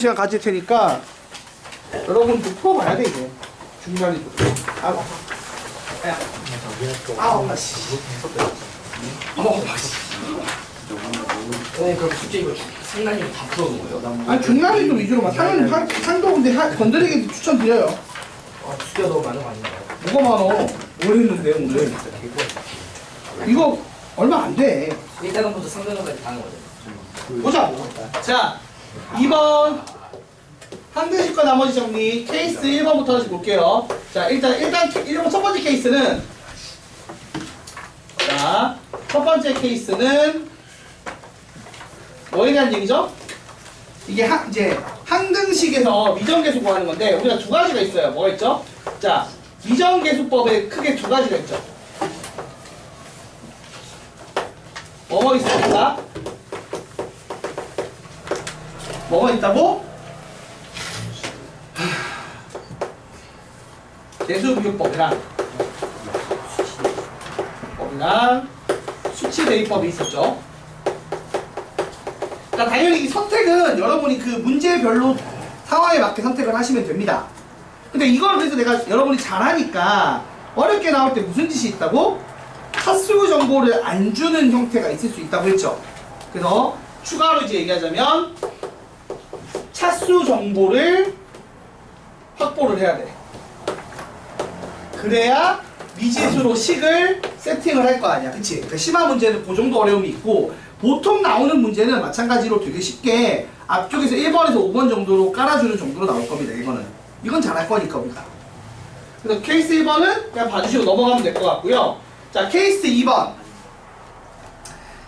시간 가질 테니까 여러분도 풀어봐야 돼 이제. 중간이도 아 야. 아우 마씨. 아우 마씨. 네, 그럼 숙제 이거 상관님 다 풀어놓은 거예요? 아니 중간이도 위주로만 상은 상- 상도 근데 하- 건드리기 추천드려요. 아, 숙제가 너무 많은 거 아닌가요? 뭐가 많어 뭘 했는데 오늘? 이거 얼마 안돼. 1단원부터 3단원까지 다 하는 거죠? 보자. 자 2번 한대식과 나머지 정리 케이스 1번부터 다시 볼게요 자 일단 일단 1번 첫 번째 케이스는 자 첫 번째 케이스는 뭐에 대한 얘기죠? 이게 한, 이제 항등식에서 미정계수 구하는 건데 우리가 두 가지가 있어요 뭐가 있죠? 자 미정계수법에 크게 두 가지가 있죠 뭐뭐 있습니까? 뭐가 있다고? 대수비교법이랑 법이랑 수치대입법이 있었죠. 그러니까 당연히 이 선택은 여러분이 그 문제별로 상황에 맞게 선택을 하시면 됩니다. 근데 이걸 그래서 내가 여러분이 잘하니까 어렵게 나올 때 무슨 짓이 있다고? 차수 정보를 안 주는 형태가 있을 수 있다고 했죠. 그래서 추가로 이제 얘기하자면 차수 정보를 확보를 해야 돼. 그래야 미지수로 식을 세팅을 할 거 아니야. 그치? 그러니까 심한 문제는 그 정도 어려움이 있고 보통 나오는 문제는 마찬가지로 되게 쉽게 앞쪽에서 1번에서 5번 정도로 깔아주는 정도로 나올 겁니다. 이거는. 이건 잘할 거니까 우리가. 그래서 케이스 1번은 그냥 봐주시고 넘어가면 될 것 같고요. 자, 케이스 2번.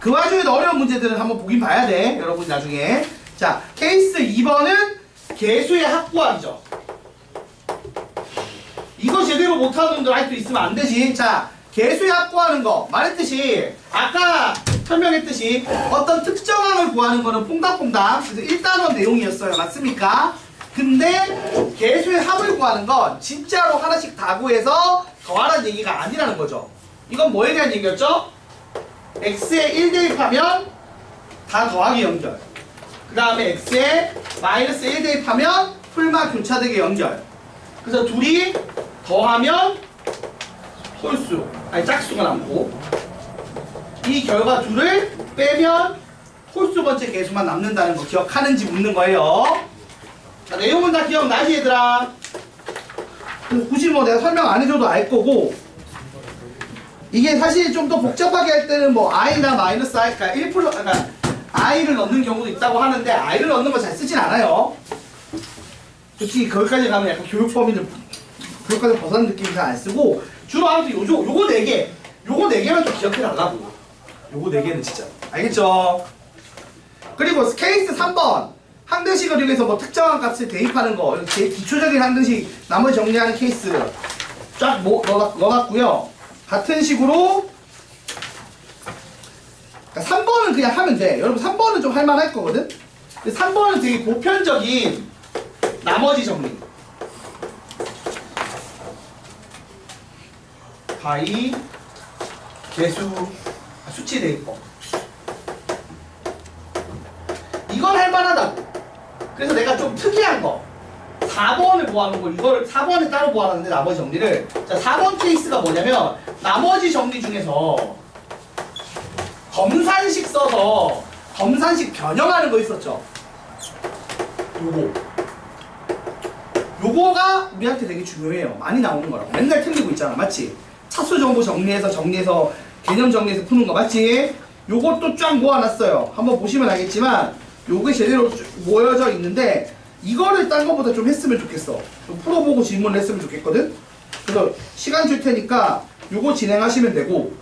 그 와중에도 어려운 문제들은 한번 보긴 봐야 돼. 여러분 나중에. 자, 케이스 2번은 개수의 합구합이죠. 이거 제대로 못하는 분들 할수 있으면 안 되지. 자, 개수의 합구하는 거. 말했듯이, 아까 설명했듯이 어떤 특정항을 구하는 거는 퐁당퐁당. 그래서 1단원 내용이었어요. 맞습니까? 근데 개수의 합을 구하는 건 진짜로 하나씩 다 구해서 더하라는 얘기가 아니라는 거죠. 이건 뭐에 대한 얘기였죠? x에 1 대입하면 다 더하기 연결. 그 다음에 x에 마이너스 1 대입하면 풀마 교차되게 연결. 그래서 둘이 더하면 홀수, 아니 짝수가 남고 이 결과 둘을 빼면 홀수 번째 개수만 남는다는 거 기억하는지 묻는 거예요. 자, 내용은 다 기억나지 얘들아? 굳이 뭐 내가 설명 안 해줘도 알 거고 이게 사실 좀 더 복잡하게 할 때는 뭐 i나 마이너스 i, 그러니까 1 플러, 그러니까 i를 넣는 경우도 있다고 하는데 i를 넣는 거 잘 쓰진 않아요. 솔직히 거기까지 가면 약간 교육 범위를 교육까지 벗어난 느낌이 잘 안 쓰고 주로 아무튼 요조 요거 네 개, 요거 네 개만 좀 기억해 달라고. 요거 네 개는 진짜 알겠죠? 그리고 케이스 3번 항등식을 이용해서 뭐 특정한 값을 대입하는 거제 기초적인 항등식 나머지 정리하는 케이스 쫙 뭐, 넣어, 넣어놨고요 같은 식으로 그러니까 3번은 그냥 하면 돼 여러분 3번은 좀 할만할 거거든 근데 3번은 되게 보편적인 나머지 정리 가위 개수 아, 수치 대입법 이건 할만하다고. 그래서 내가 좀 특이한 거. 4번을 보하는 걸, 이걸 4번에 따로 보하는데 나머지 정리를. 자, 4번 케이스가 뭐냐면, 나머지 정리 중에서 검산식 써서 검산식 변형하는 거 있었죠? 요거. 요거가 우리한테 되게 중요해요. 많이 나오는 거라고. 맨날 틀리고 있잖아. 맞지? 차수 정보 정리해서 정리해서 개념 정리해서 푸는 거 맞지? 요것도 쫙 모아놨어요. 한번 보시면 알겠지만 요게 제대로 쭉 모여져 있는데 이거를 딴 거보다 좀 했으면 좋겠어. 좀 풀어보고 질문을 했으면 좋겠거든. 그래서 시간 줄 테니까 요거 진행하시면 되고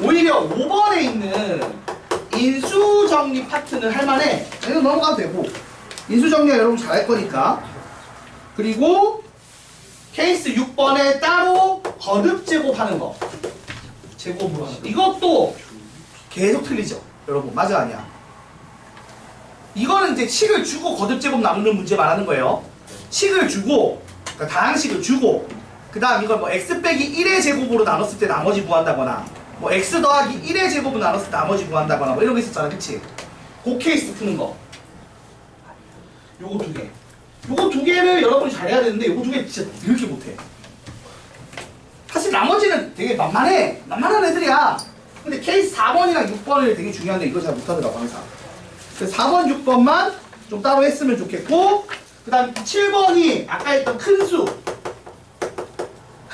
오히려 5번에 있는 인수정리 파트는 할만해. 얘는 넘어가도 되고. 인수정리가 여러분 잘할 거니까. 그리고 케이스 6번에 따로 거듭 제곱하는 거. 제곱으로 하는 거. 이것도 계속 틀리죠 여러분. 맞아 아니야? 이거는 이제 식을 주고 거듭 제곱 나누는 문제 말하는 거예요. 식을 주고 그러니까 다항식을 주고 그 다음 이걸 뭐 x 빼기 1의 제곱으로 나눴을 때 나머지 구한다거나 뭐 x 더하기 1의 제곱으로 나눴을 때 나머지 구한다거나 뭐 이런 거 있었잖아 그치 그 케이스 푸는 거 요거 두 개. 요거 두 개를 여러분이 잘해야 되는데 요거 두 개 진짜 이렇게 못해. 사실 나머지는 되게 만만해. 만만한 애들이야. 근데 케이스 4번이랑 6번이 되게 중요한데 이거 잘 못하더라고 항상. 그래서 4번, 6번만 좀 따로 했으면 좋겠고 그 다음 7번이 아까 했던 큰 수.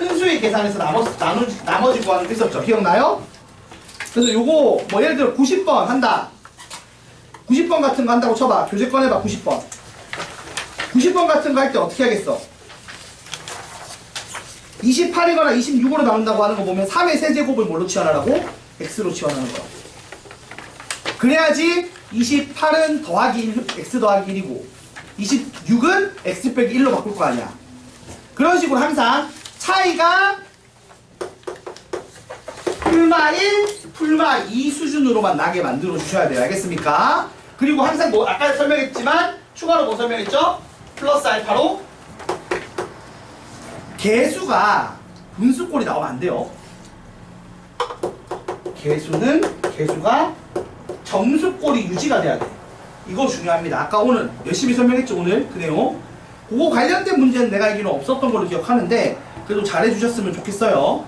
큰 수의 계산에서 나머지, 나머지, 나머지 구하는 거 있었죠. 기억나요? 그래서 요거 뭐 예를 들어 90번 한다. 90번 같은 거 한다고 쳐봐. 교재 꺼내봐 90번. 90번 같은 거 할 때 어떻게 하겠어? 28이거나 26으로 나온다고 하는 거 보면 3의 세제곱을 뭘로 치환하라고? x로 치환하는 거. 그래야지 28은 더하기 1, x 더하기 1이고 26은 x 빼기 1로 바꿀 거 아니야. 그런 식으로 항상 차이가 풀마 1, 풀마 2 수준으로만 나게 만들어 주셔야 돼요. 알겠습니까? 그리고 항상 뭐 아까 설명했지만 추가로 뭐 설명했죠? 플러스 알파로 개수가 분수꼴이 나오면 안 돼요. 개수는 개수가 정수꼴이 유지가 돼야 돼. 이거 중요합니다. 아까 오늘 열심히 설명했죠 오늘 그 내용. 그거 관련된 문제는 내가 알기로 없었던 걸로 기억하는데 그래도 잘해주셨으면 좋겠어요.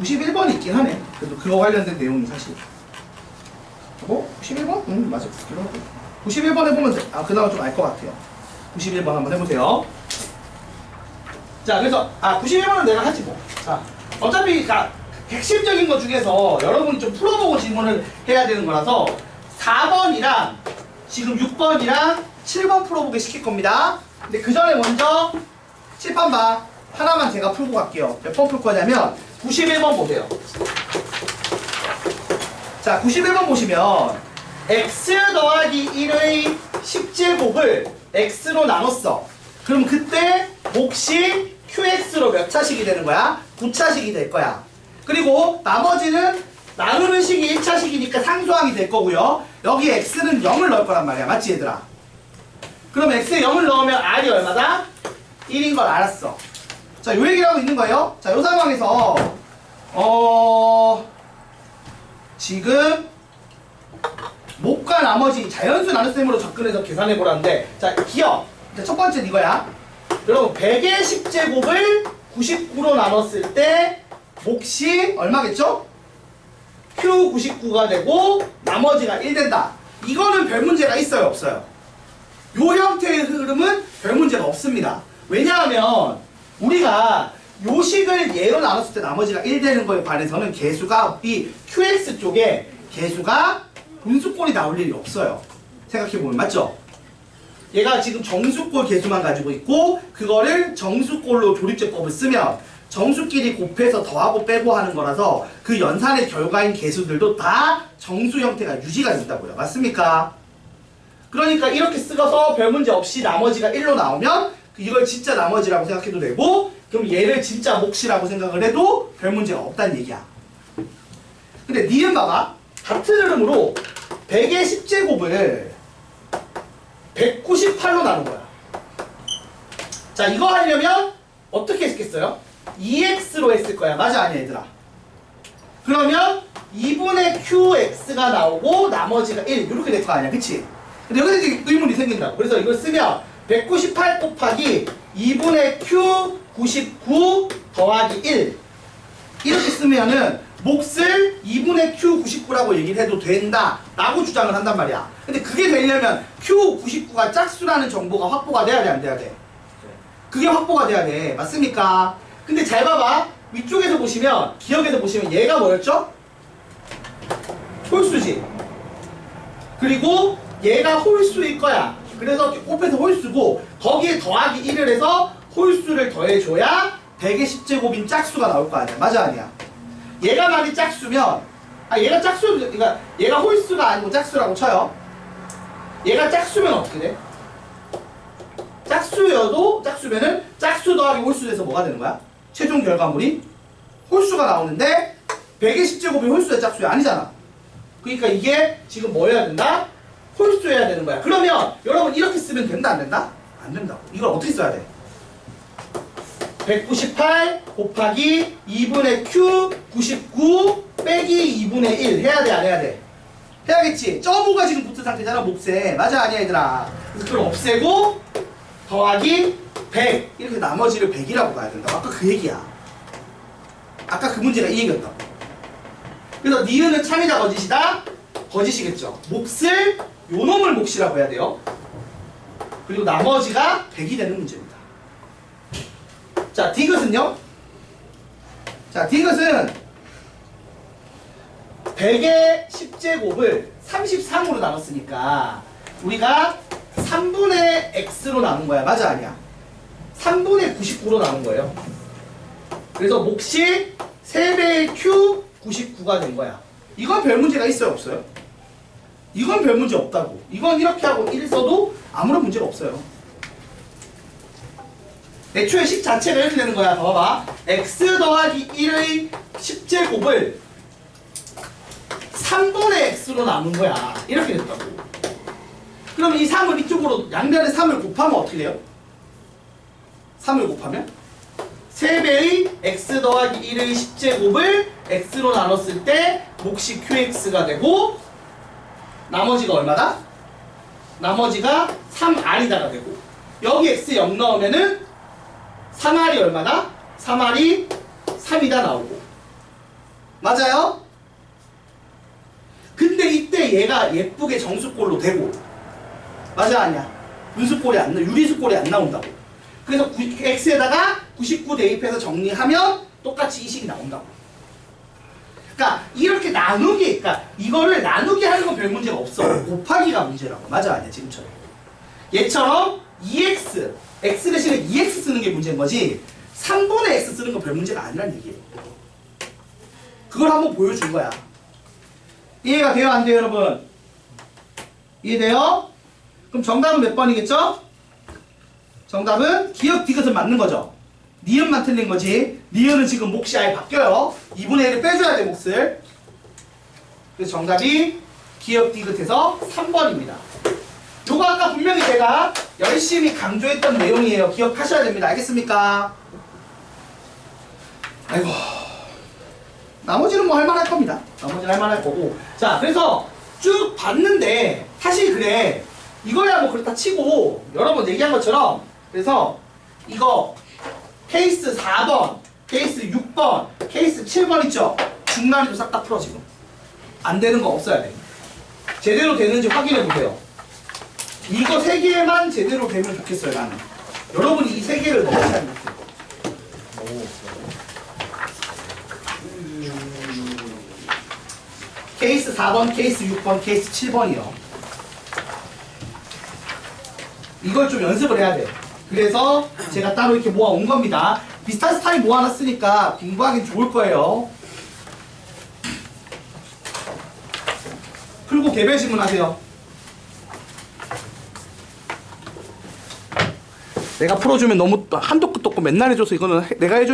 (91번이) 있긴 하네 그래도 그거 관련된 내용이 사실 뭐? 91번? 응 맞아 91번 해보면 돼. 아 그나마 좀 알 것 같아요 91번 한번 해보세요 자 그래서 아 91번은 내가 하지 뭐 자 어차피 자, 핵심적인 것 중에서 여러분이 좀 풀어보고 질문을 해야 되는 거라서 4번이랑 지금 6번이랑 7번 풀어보게 시킬 겁니다. 근데 그 전에 먼저 칠판 봐 하나만 제가 풀고 갈게요. 몇 번 풀 거냐면 91번 보세요. 자 91번 보시면 x 더하기 1의 10제곱을 x로 나눴어. 그럼 그때 몫이 qx로 몇 차식이 되는 거야? 9차식이 될 거야. 그리고 나머지는 나누는 식이 1차식이니까 상수항이 될 거고요 여기 x는 0을 넣을 거란 말이야 맞지 얘들아? 그럼 x에 0을 넣으면 r이 얼마다? 1인 걸 알았어 자, 요 얘기를 하고 있는 거예요. 자, 요 상황에서, 어, 지금, 목과 나머지 자연수 나눗셈으로 접근해서 계산해 보라는데, 자, 기억. 자, 첫 번째는 이거야. 여러분, 100의 10제곱을 99로 나눴을 때, 몫이 얼마겠죠? Q99가 되고, 나머지가 1 된다. 이거는 별 문제가 있어요, 없어요? 요 형태의 흐름은 별 문제가 없습니다. 왜냐하면 우리가 요식을 예로 나눴을 때 나머지가 1 되는 거에 반해서는 개수가 이 QX 쪽에 개수가 분수꼴이 나올 일이 없어요. 생각해보면 맞죠? 얘가 지금 정수꼴 개수만 가지고 있고 그거를 정수꼴로 조립제법을 쓰면 정수끼리 곱해서 더하고 빼고 하는 거라서 그 연산의 결과인 개수들도 다 정수 형태가 유지가 된다고요. 맞습니까? 그러니까 이렇게 쓰고서 별 문제 없이 나머지가 1로 나오면 이걸 진짜 나머지라고 생각해도 되고 그럼 얘를 진짜 몫이라고 생각을 해도 별 문제가 없다는 얘기야. 근데 니은 봐봐. 같은 흐름으로 100의 10제곱을 198로 나눈 거야. 자 이거 하려면 어떻게 했겠어요? 2x로 했을 거야. 맞아 아니야 얘들아? 그러면 2분의 qx가 나오고 나머지가 1 이렇게 될 거 아니야. 그치? 근데 여기서 이제 의문이 생긴다고 그래서 이걸 쓰면 198 곱하기 2분의 q 99 더하기 1 이렇게 쓰면은 몫을 2분의 q 99라고 얘기를 해도 된다 라고 주장을 한단 말이야. 근데 그게 되려면 q 99가 짝수라는 정보가 확보가 돼야 돼 안 돼야 돼? 그게 확보가 돼야 돼. 맞습니까 근데 잘 봐봐 위쪽에서 보시면 기억에서 보시면 얘가 뭐였죠? 홀수지 그리고 얘가 홀수일 거야. 그래서 곱해서 홀수고 거기에 더하기 1을 해서 홀수를 더해줘야 100의 10제곱인 짝수가 나올 거 아니야. 맞아 아니야? 얘가 만약 짝수면 아 얘가 짝수 그러니까 얘가 홀수가 아니고 짝수라고 쳐요. 얘가 짝수면 어떻게 돼? 짝수여도 짝수면은 짝수 더하기 홀수 돼서 뭐가 되는 거야? 최종 결과물이 홀수가 나오는데 100의 10제곱이 홀수의 짝수야 아니잖아. 그러니까 이게 지금 뭐 해야 된다? 홀수해야 되는 거야. 그러면 여러분 이렇게 쓰면 된다 안 된다? 안 된다고. 이걸 어떻게 써야 돼? 198 곱하기 2분의 q 99 빼기 2분의 1 해야 돼 안 해야 돼? 해야겠지. 점호가 지금 붙은 상태잖아 몫에. 맞아 아니야 얘들아. 그래서 그걸 없애고 더하기 100 이렇게 나머지를 100이라고 봐야 된다. 아까 그 얘기야. 아까 그 문제가 이 얘기였다. 그래서 니은은 참이다 거짓이다? 거짓이겠죠. 몫을 요 놈을 몫이라고 해야 돼요. 그리고 나머지가 100이 되는 문제입니다. 자, 디귿은요? 자, 디귿은 100의 10제곱을 33으로 나눴으니까 우리가 3분의 x로 나눈 거야. 맞아, 아니야? 3분의 99로 나눈 거예요. 그래서 몫이 3배의 q 99가 된 거야. 이건 별 문제가 있어요, 없어요? 이건 별 문제 없다고. 이건 이렇게 하고 1 써도 아무런 문제가 없어요. 애초에 10 자체가 이렇게 되는 거야. 봐봐. x 더하기 1의 10제곱을 3분의 x로 나눈 거야. 이렇게 됐다고. 그럼 이 3을 이쪽으로 양변에 3을 곱하면 어떻게 돼요? 3을 곱하면 3배의 x 더하기 1의 10제곱을 x로 나눴을 때 몫이 qx가 되고 나머지가 얼마다? 나머지가 3r이다가 되고 여기 x 0 넣으면은 3r이 얼마다? 3r이 3이다 나오고 맞아요? 근데 이때 얘가 예쁘게 정수꼴로 되고 맞아 아니야. 분수꼴이 안 나, 유리수꼴이 안 나온다고. 그래서 구- x에다가 99 대입해서 정리하면 똑같이 이 식이 나온다고. 그러니까 이렇게 나누기 그러니까 이거를 나누기 하는 건 별 문제가 없어. 곱하기가 문제라고. 맞아 아니야 지금처럼. 얘처럼 2x x 대신에 2x 쓰는 게 문제인 거지 3분의 x 쓰는 건 별 문제가 아니란 얘기예요. 그걸 한번 보여준 거야. 이해가 돼요 안 돼요 여러분? 이해돼요? 그럼 정답은 몇 번이겠죠? 정답은 기억 디귿은 맞는 거죠. 니은만 틀린 거지. 니은은 지금 몫이 아예 바뀌어요. 2분의 1을 빼줘야 돼 몫을. 그래서 정답이 기억 디귿에서 3번입니다. 요거 아까 분명히 제가 열심히 강조했던 내용이에요. 기억하셔야 됩니다. 알겠습니까? 아이고. 나머지는 뭐 할만할 겁니다. 나머지는 할만할 거고. 자 그래서 쭉 봤는데 사실 그래 이거야 뭐 그렇다 치고 여러 번 얘기한 것처럼 그래서 이거 케이스 4번, 케이스 6번, 케이스 7번 있죠? 중간에도 싹다 풀어 지금. 안 되는 거 없어야 돼. 제대로 되는지 확인해 보세요. 이거 세 개만 제대로 되면 좋겠어요 나는. 여러분이 이세 개를 잘 못해요. 케이스 4번, 케이스 6번, 케이스 7번이요. 이걸 좀 연습을 해야 돼. 그래서 제가 따로 이렇게 모아온 겁니다. 비슷한 스타일 모아놨으니까 공부하기 좋을 거예요. 풀고 개별 질문하세요. 내가 풀어주면 너무 한도 끝도 없고 맨날 해줘서 이거는 해- 내가 해줘.